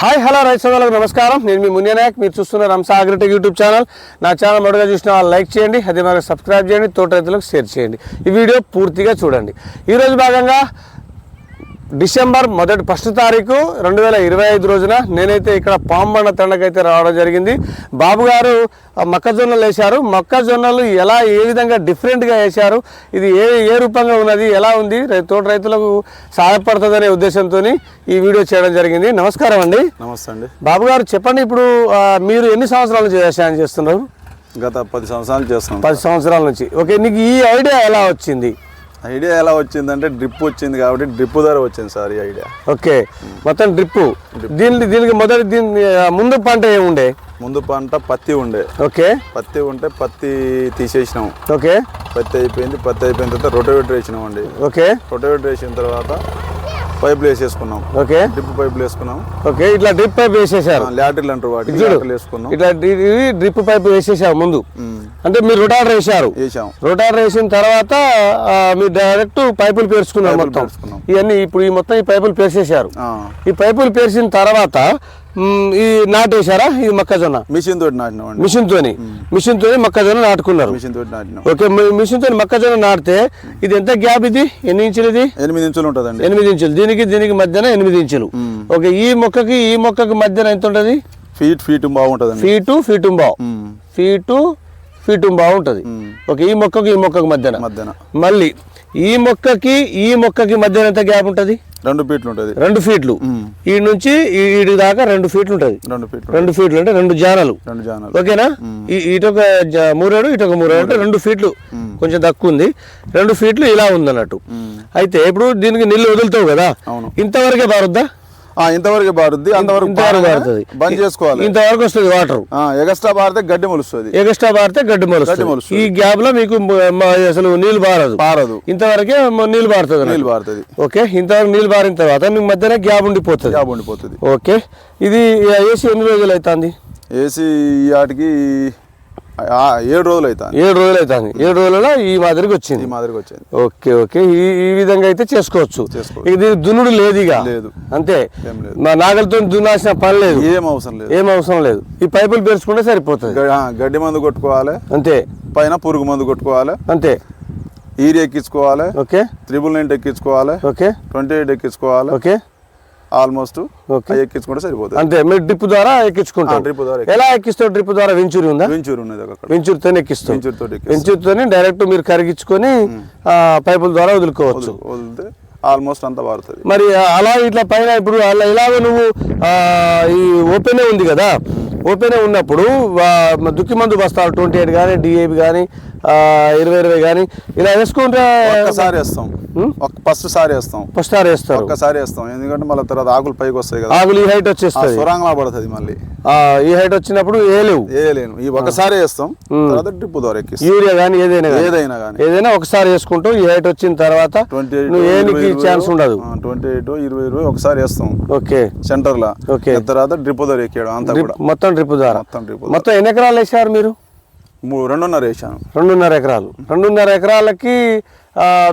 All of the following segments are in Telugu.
హాయ్ హలో రైతు సోదరులకు నమస్కారం. నేను మీ మున్యనాయక్ మీరు చూస్తున్న రంసా అగ్రిటెక్ యూట్యూబ్ ఛానల్. నా ఛానల్ మొదటగా చూసిన వాళ్ళు లైక్ చేయండి అదే మాకు సబ్స్క్రైబ్ చేయండి తోట రైతులకు షేర్ చేయండి. ఈ వీడియో పూర్తిగా చూడండి. ఈరోజు భాగంగా డిసెంబర్ మొదటి ఫస్ట్ తారీఖు రెండు వేల ఇరవై ఐదు రోజున నేనైతే ఇక్కడ పాంబండ తండకైతే రావడం జరిగింది. బాబు గారు మొక్కజొన్నలు వేశారు. మొక్కజొన్నలు ఎలా ఏ విధంగా డిఫరెంట్గా వేశారు ఇది ఏ ఏ రూపంగా ఉన్నది ఎలా ఉంది తోట రైతులకు సహాయపడుతుందనే ఉద్దేశంతో ఈ వీడియో చేయడం జరిగింది. నమస్కారం అండి. నమస్తే అండి. బాబు గారు చెప్పండి ఇప్పుడు మీరు ఎన్ని సంవత్సరాల వ్యవసాయం చేస్తున్నారు? గత పది సంవత్సరాలు చేస్తున్నాం పది సంవత్సరాల నుంచి. ఓకే నీకు ఈ ఐడియా ఎలా వచ్చింది? ఐడియా ఎలా వచ్చిందంటే డ్రిప్ వచ్చింది కాబట్టి డ్రిప్ ధర వచ్చింది సార్ ఈ ఐడియా ఓకే. మొత్తం డ్రిప్ దీనికి దీనికి మొదటి దీని ముందు పంట ఏముండే? ముందు పంట పత్తి ఉండే. ఓకే. పత్తి ఉంటే పత్తి తీసేసినాం. ఓకే. పత్తి అయిపోయింది పత్తి అయిపోయిన తర్వాత రొటోవేటర్ వేసినాం అండి ఓకే. రొటోవేటర్ వేసిన తర్వాత పైపులు వేసేసుకున్నాం. ఓకే. డ్రిప్ పైపులు వేసుకున్నాం. ఓకే ఇట్లా డ్రిప్ పైప్ వేసేసారు. లాటరీలు అంటారు. లాటరీలు వేసుకున్నాం. ఇట్లా డ్రిప్ పైప్ వేసేసారు ముందు. అంటే మీరు రొటాటర్ వేసారు వేసాం రొటాటర్ వేసిన తర్వాత మీరు డైరెక్ట్ పైపులు పేర్చుకున్నారు మొత్తం. ఇవన్నీ ఇప్పుడు ఈ మొత్తం ఈ పైపులు పేర్చేశారు. ఈ పైపులు పేర్చిన తర్వాత ఈ నాటేశారా? ఈ మొక్కజొన్న? మిషన్ తోటి నాటినాం మిషన్ తోని? మిషన్ తోని మొక్కజొన్న నాటుకున్నారు. మిషన్ తోటి నాటినాం. ఓకే మిషన్ తోని మొక్కజొన్న నాటితే ఇది ఎంత గ్యాప్ ఇది? ఎన్ని ఇంచులు ఇది ఎనిమిది ఇంచులు ఉంటుందండి. ఎనిమిది ఇంచులు. దీనికి దీనికి మధ్యన ఎనిమిది ఇంచులు. ఓకే ఈ మొక్కకి ఈ మొక్కకి మధ్యన ఎంత ఉంటుంది ఫీట్ ఫీట్ బాగుంటుందండి ఫీటు ఫీటు బావు. ఫీటు ఫీటు బాగుంటుంది ఓకే ఈ మొక్కకి ఈ మొక్కకి మధ్యన. మధ్యాహ్నం మళ్ళీ ఈ మొక్కకి ఈ మొక్కకి మధ్యన ఎంత గ్యాప్ ఉంటుంది? రెండు ఫీట్లు ఉంటుంది. రెండు ఫీట్లు. ఈ నుంచి ఈ- ఈడి దాకా రెండు ఫీట్లు ఉంటుంది. రెండు ఫీట్లు రెండు ఫీట్లు అంటే రెండు జానాలు రెండు జానాలు ఓకేనా? ఈ- ఇటొక మూరేడు ఇటొక మూరేడు అంటే రెండు ఫీట్లు. కొంచెం తక్కువ ఉంది రెండు ఫీట్లు ఇలా ఉంది అన్నట్టు. అయితే ఇప్పుడు దీనికి నీళ్ళు వదులుతావు కదా? ఇంతవరకే బారుద్దా? ఆ, ఇంతవరకు బారుద్ది అంతవరకు బారుతుంది. బంద్ చేసుకోవాలి. ఇంతవరకు వస్తుంది వాటర్. ఎగస్ట్రా బారితే గడ్డి మొలుస్తుంది. ఎగస్ట్రా బారితే గడ్డి మొలుస్తుంది. ఈ గ్యాప్లో మీకు అసలు నీళ్ళు బారదు. పారదు ఇంతవరకే బారుతుంది అన్నట్టు. నీళ్ళు బారుతుంది. ఓకే ఇంతవరకు నీళ్ళు బారిన తర్వాత మీకు మధ్యన గ్యాప్ ఉండిపోతుంది. జాబ్ ఉండిపోతుంది. ఓకే ఇది ఏసీ ఎన్ని రోజులు అవుతుంది? ఏసీ వాటికి ఏడు రోజులు అవుతుంది ఏడు రోజులు అవుతుంది ఏడు రోజులలో ఈ మాదిరికి వచ్చింది. ఈ మాదిరికి వచ్చింది. Okay okay. ఈ ఈ విధంగా అయితే చేసుకోవచ్చు. ఇక దీనికి దున్నుడు లేదు ఇక. లేదు. అంతే. మా నాగలతో దున్నాల్సిన పని లేదు. ఏం అవసరం లేదు. ఏం అవసరం లేదు. ఈ పైపులు పేర్చుకుంటే సరిపోతుంది. గడ్డి మందు కొట్టుకోవాలి. అంతే. పైన పురుగు మందు కొట్టుకోవాలి. అంతే. ఈరి ఎక్కించుకోవాలి. ఓకే. త్రిబుల్ నైన్ ఎక్కించుకోవాలి. ఓకే. ట్వంటీ ఎయిట్ ఎక్కించుకోవాలి. ఓకే. ఆల్మోస్ట్ ఎక్కించుకుంటే సరిపోతుంది అంతే మీరు డ్రిప్ ద్వారా ఎక్కించుకుంటారు. డ్రిప్ ద్వారా ఎలా ఎక్కిస్తావు? డ్రిప్ ద్వారా వెంచూరి ఉందా? వెంచూరు ఉన్నది అక్కడ. వెంచూరితో ఎక్కిస్తావు. వెంచూరు తోటి ఎక్కి వెంచూరితోనే డైరెక్ట్ మీరు కరిగించుకొని పైపుల ద్వారా వదులుకోవచ్చు. వదిలితే ఆల్మోస్ట్ అంతా పారుతుంది మరి అలా ఇట్లా పైన ఇప్పుడు అలా ఇలాగ నువ్వు ఈ ఓపెనే ఉంది కదా? ఓపెనే ఉన్నప్పుడు దుక్కి మందు బస్తాలు ట్వంటీ ఎయిట్ కానీ డిఏపి కానీ ఇరవై ఇరవై కానీ ఇలా వేసుకుంటే ఒక్కసారి వేస్తాం. ఫస్ట్ సారి వేస్తాం. ఫస్ట్ స్టార్ వేస్తారు. ఒక్కసారి వేస్తాం. ఎందుకంటే మళ్ళీ తర్వాత ఆకులు పైకి వస్తాయి కదా. ఆకులు ఈ హైట్ ఆ వచ్చేస్తుంది స్వరంగా పడుతుంది మళ్ళీ. ఆ, ఈ హైట్ వచ్చినప్పుడు వేయలేవు వేయలేను ఈ ఒకసారి వేస్తాం. తర్వాత డ్రిప్ ద్వారా ఎక్కిస్తాం. యూరియా కానీ ఏదైనా ఏదైనా కానీ. ఏదైనా ఒకసారి వేసుకుంటూ. ఈ హైట్ వచ్చిన తర్వాత ట్వంటీ ఏనికి ఛాన్స్ ఉండదు. ట్వంటీ ఎయిట్ ఇరవై ఇరవై ఒకసారి వేస్తాం. ఓకే. సెంటర్ లా ఓకే. తర్వాత డ్రిప్ ద్వారా ఎక్కాడు అంతా మొత్తం డ్రిప్ ద్వారా. మొత్తం డ్రిప్ మొత్తం ఎన్ని ఎకరాలు వేసారు మీరు? రెండున్నర వేసాను రెండున్నర ఎకరాలు. రెండున్నర ఎకరాలకి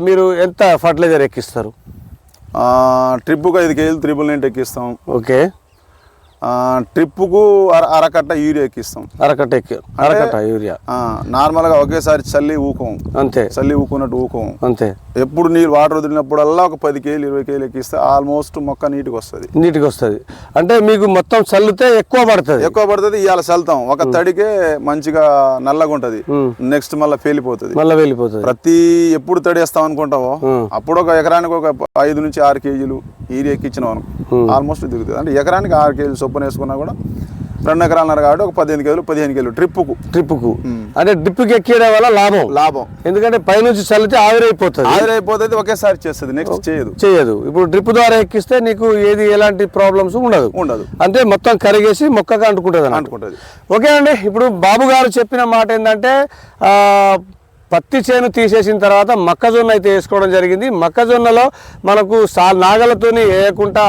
మీరు ఎంత ఫర్టిలైజర్ ఎక్కిస్తారు? ట్రిప్కు ఐదు కేజీలు త్రిబుల్ నైన్ ఎక్కిస్తాం. ఓకే. ట్రిప్పుకు అర అరకట్ట యూరియా ఎక్కిస్తాం. అరకట్ట ఎక్కి అరకట్ట యూరియా. నార్మల్గా ఒకేసారి చల్లి ఊకోం. అంతే. చల్లి ఊకున్నట్టు ఊకోం. అంతే. ఎప్పుడు నీళ్ళు వాటర్ వదిలినప్పుడల్లా ఒక పది కేజీలు ఇరవై కేజీలు ఎక్కిస్తే ఆల్మోస్ట్ మొక్క నీట్గా వస్తుంది. నీట్గా వస్తుంది. అంటే మీకు మొత్తం చల్లితే ఎక్కువ పడుతుంది. ఎక్కువ పడుతుంది ఇవాళ చల్లుతాం. ఒక తడికే మంచిగా నల్లగా ఉంటుంది. నెక్స్ట్ మళ్ళీ పేలిపోతుంది. మళ్ళీ వెళ్ళిపోతుంది ప్రతి ఎప్పుడు తడేస్తాం అనుకుంటావో ఉమ్. అప్పుడు ఒక ఎకరానికి ఒక ఐదు నుంచి ఆరు కేజీలు ఈరి ఎక్కించినాం అనుకో. ఆల్మోస్ట్ దిగుతుంది అంటే ఎకరానికి ఆరు కేజీలు చొప్పున వేసుకున్నా కూడా రెండు ఎకరాలన్నర కాబట్టి ఒక పదిహేను కేజీలు పదిహేను కేజీలు ట్రిప్పుకు. డ్రిప్కు అంటే డ్రిప్కి ఎక్కియడం వల్ల లాభం. లాభం. ఎందుకంటే పైనుంచి చల్లితే ఆవిరైపోతుంది. ఆవిరైపోతుంది ఒకేసారి చేస్తుంది నెక్స్ట్ చేయదు. చేయదు. ఇప్పుడు డ్రిప్ ద్వారా ఎక్కిస్తే నీకు ఏది ఎలాంటి ప్రాబ్లమ్స్ ఉండదు. ఉండదు. అంటే మొత్తం కరిగేసి మొక్కగా అంటుకుంటుంది అన్నట్టు. అనుకుంటుంది ఓకే అండి ఇప్పుడు బాబు గారు చెప్పిన మాట ఏంటంటే పత్తి చేను తీసేసిన తర్వాత మొక్కజొన్న అయితే వేసుకోవడం జరిగింది. మొక్కజొన్నలో మనకు సా నాగలతోని వేయకుండా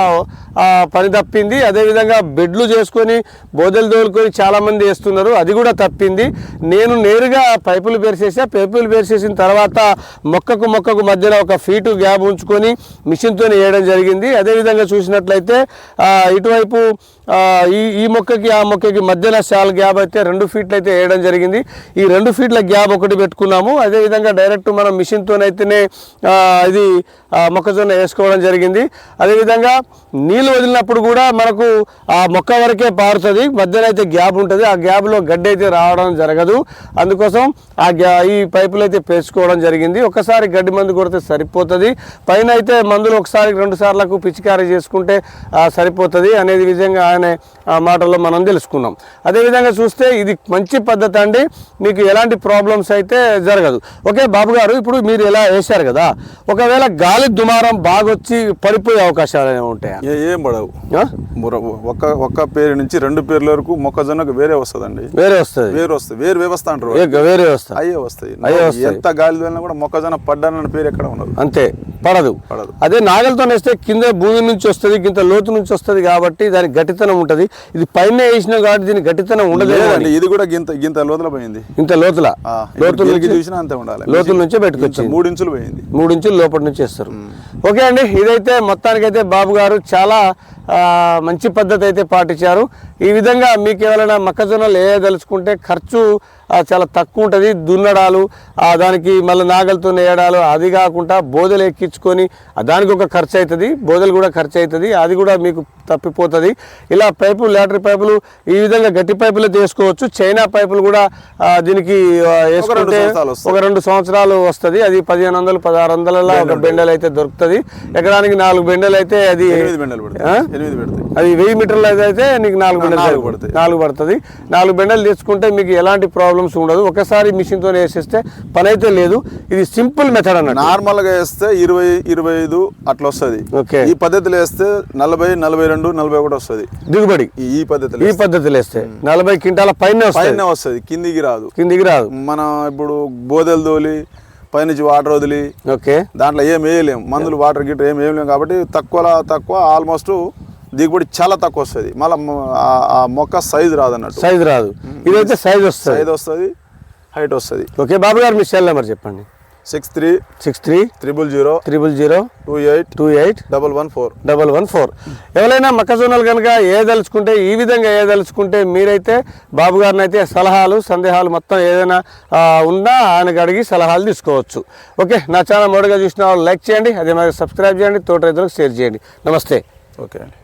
పని తప్పింది. అదేవిధంగా బెడ్లు చేసుకొని బోదెలు తోలుకొని చాలామంది వేస్తున్నారు. అది కూడా తప్పింది. నేను నేరుగా పైపులు పేర్చేసా. పైపులు పేర్చేసిన తర్వాత మొక్కకు మొక్కకు మధ్యలో ఒక ఫీటు గ్యాప్ ఉంచుకొని మిషన్తో వేయడం జరిగింది. అదేవిధంగా చూసినట్లయితే ఇటువైపు ఈ ఈ మొక్కకి ఆ మొక్కకి మధ్యలో శాల్ గ్యాప్ అయితే రెండు ఫీట్లు అయితే వేయడం జరిగింది. ఈ రెండు ఫీట్ల గ్యాప్ ఒకటి పెట్టుకున్నాము. అదేవిధంగా డైరెక్ట్ మనం మిషన్తోనైతేనే ఇది మొక్కజొన్న వేసుకోవడం జరిగింది. అదేవిధంగా నీళ్ళు వదిలినప్పుడు కూడా మనకు ఆ మొక్క వరకే పారుతుంది. మధ్యలో అయితే గ్యాప్ ఉంటుంది. ఆ గ్యాప్లో గడ్డి అయితే రావడం జరగదు. అందుకోసం ఆ గ్యా ఈ పైపులు అయితే పేర్చుకోవడం జరిగింది. ఒకసారి గడ్డి మందు కొడితే సరిపోతుంది. పైన అయితే మందులు ఒకసారి రెండు సార్లకు పిచికారీ చేసుకుంటే సరిపోతుంది. అనేది విధంగా ఆయన ఆ మాటల్లో మనం తెలుసుకున్నాం. అదేవిధంగా చూస్తే ఇది మంచి పద్ధతి అండి. మీకు ఎలాంటి ప్రాబ్లమ్స్ అయితే జరగదు. ఓకే బాబు గారు ఇప్పుడు మీరు ఎలా వేశారు కదా. ఒకవేళ గాలి దుమారం బాగొచ్చి పడిపోయే అవకాశాలు ఉంటాయా? ఏ- పడవు. ఒక్క ఒక్క పేరు నుంచి రెండు పేర్ల వరకు మొక్కజొన్నకు వేరే వస్తుందండి. వేరే వస్తుంది. వేరు వస్తుంది. వేరు వ్యవస్థ అంటారు వేరే వస్తుంది అయ్యే వస్తాయి అయ్యే వస్తాయి. ఎంత గాలి వెళ్ళినా కూడా మొక్కజొన్న పడ్డానన్న పేరు ఎక్కడ ఉండదు. అంతే. పడదు. పడదు. అదే నాగలతో వేస్తే కింద భూమి నుంచి వస్తుంది కింద లోతు నుంచి వస్తుంది కాబట్టి దానికి గట్టితనం ఉంటుంది. ఇది పైన వేసినా కాబట్టి దీనికి గట్టితనం ఉండదు ఇది కూడా గింత గింత లోతుల పోయింది. ఇంత లోతుల. ఆ, లోతు ఇప్పుడు నుంచి చూసినా అంతే ఉండాలి. లోతుల నుంచే వచ్చింది మూడు ఇంచులు పోయింది. మూడు ఇంచులు లోపల నుంచి వేస్తారు. ఓకే అండి ఇదైతే మొత్తానికైతే బాబు గారు చాలా మంచి పద్ధతి అయితే పాటించారు. ఈ విధంగా మీకు ఎవరైనా మొక్కజొన్నలు వేయదలుచుకుంటే ఖర్చు ఆ, చాలా తక్కువ ఉంటుంది. దున్నడాలు ఆ, దానికి మళ్ళీ నాగలతో వేయడాలు అది కాకుండా బోదెలు ఎక్కించుకొని దానికి ఒక ఖర్చు అవుతుంది బోదెలు కూడా ఖర్చు అవుతుంది అది కూడా మీకు తప్పిపోతుంది. ఇలా పైపులు లేటరీ పైపులు ఈ విధంగా గట్టి పైపులు తీసుకోవచ్చు చైనా పైపులు కూడా దీనికి వేసుకుంటే. ఒక రెండు సంవత్సరాలు వస్తుంది. అది పదిహేను వందలు పదహారు వందలలో ఒక బెండలు. అయితే దొరుకుతుంది. ఎకరానికి నాలుగు బెండలు అయితే అది అది వెయ్యి మీటర్లు అయితే నీకు నాలుగు బెండలు నాలుగు పడుతుంది. నాలుగు బెండలు తీసుకుంటే మీకు ఎలాంటి ప్రాబ్లమ్స్ ఉండదు. ఒకసారి మిషన్తో వేసేస్తే పని అయితే లేదు. ఇది సింపుల్ మెథడ్ అన్నట్టు. నార్మల్గా వేస్తే ఇరవై ఇరవై ఐదు అట్లా వస్తుంది. ఓకే. ఈ పద్ధతిలో వేస్తే నలభై నలభై రెండు నలభై ఒకటి వస్తుంది. దిగుబడి. ఈ పద్ధతిలో ఈ పద్ధతిలో వేస్తే. నలభై క్వింటాల పైన పైన వస్తుంది. కిందికి రాదు. కిందికి రాదు. మనం ఇప్పుడు బోదెలు తోలి పైనుంచి వాటర్ వదిలి ఓకే. దాంట్లో ఏం వేయలేం. మందులు వాటర్ గిట్టర్ ఏం వేయలేం కాబట్టి తక్కువ తక్కువ ఆల్మోస్ట్ దిగుబడి చాలా తక్కువ వస్తుంది. మళ్ళీ ఆ మొక్క సైజు రాదు అన్నట్టు సైజ్ రాదు. ఇదైతే సైజ్ వస్తుంది. సైజ్ వస్తుంది హైట్ వస్తుంది. ఓకే బాబు గారు మీ సెల్ నెంబర్ చెప్పండి. Six three six three triple zero triple zero two eight two eight double one four. Double one four. ఎవరైనా మొక్కజొన్నలు కనుక ఏదలుచుకుంటే ఈ విధంగా ఏదలుచుకుంటే మీరైతే బాబు గారిని అయితే సలహాలు సందేహాలు మొత్తం ఏదైనా ఉన్నా ఆయనకు అడిగి సలహాలు తీసుకోవచ్చు. ఓకే నా ఛానల్ మొదటిగా చూసిన వాళ్ళు లైక్ చేయండి అదే మరి సబ్స్క్రైబ్ చేయండి తోట రైతులకు షేర్ చేయండి. నమస్తే. ఓకే అండి.